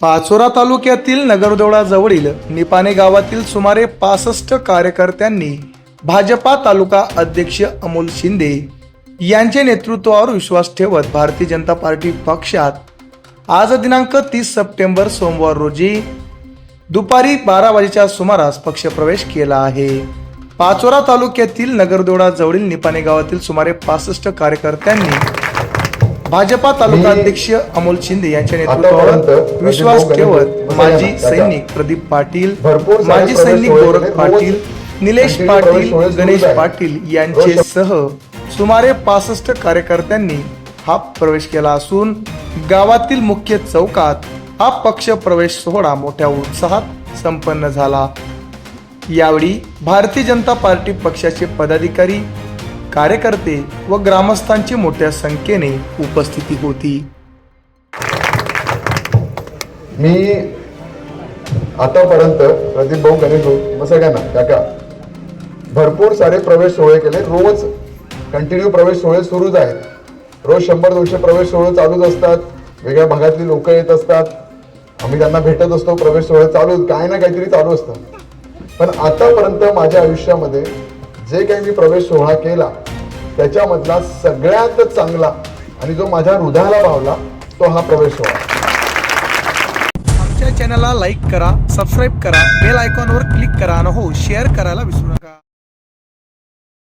पाचोरा तालुक्यातील नगरदोडाजवळील निपाने निपाणे गावातील सुमारे पासष्ट कार्यकर्त्यांनी भाजपा तालुका अध्यक्ष अमोल शिंदे यांच्या नेतृत्वावर विश्वास ठेवत भारतीय जनता पार्टी पक्षात आज दिनांक तीस सप्टेंबर सोमवार रोजी दुपारी बारा वाजेच्या सुमारास पक्षप्रवेश केला आहे. पाचोरा तालुक्यातील नगरदोडाजवळील जवळील निपाणे गावातील सुमारे पासष्ट कार्यकर्त्यांनी भाजपा तालुका अध्यक्ष अमोल शिंदे यांच्या आतापर्यंत नेतृत्वावर विश्वास ठेवत भाऊ माजी सैनिक प्रदीप पाटील माजी सैनिक गोरख पाटील निलेश पाटील गणेश. पाटील यांचे सह सुमारे पासष्ट कार्यकर्त्यांनी हा प्रवेश केला असून गावातील मुख्य चौकात हा पक्ष प्रवेश सोहळा मोठ्या उत्साहात संपन्न झाला. यावेळी भारतीय जनता पार्टी पक्षाचे पदाधिकारी कार्यकर्ते व ग्रामस्थांची मोठ्या संख्येने उपस्थिती होती. मी आतापर्यंत प्रदीप भाऊ गणेश भाऊ मग सगळ्यांना काका भरपूर सारे प्रवेश सोहळे केले. रोज कंटिन्यू प्रवेश सोहळे सुरूच आहेत. रोज शंभर दोनशे प्रवेश सोहळे चालूच असतात. वेगळ्या भागातली लोक येत असतात. आम्ही त्यांना भेटत असतो. प्रवेश सोहळे चालू काय ना काहीतरी चालू असतं. पण आतापर्यंत माझ्या आयुष्यामध्ये जे काही मी प्रवेश सोहळा केला त्याच्यामधला सगळ्यात चांगला आणि जो माझ्या हृदयाला भावला तो हा प्रवेश सोहळा. आमच्या चॅनलला लाईक करा सबस्क्राईब करा बेल आयकॉनवर क्लिक करा आणि हो शेअर करायला विसरू नका.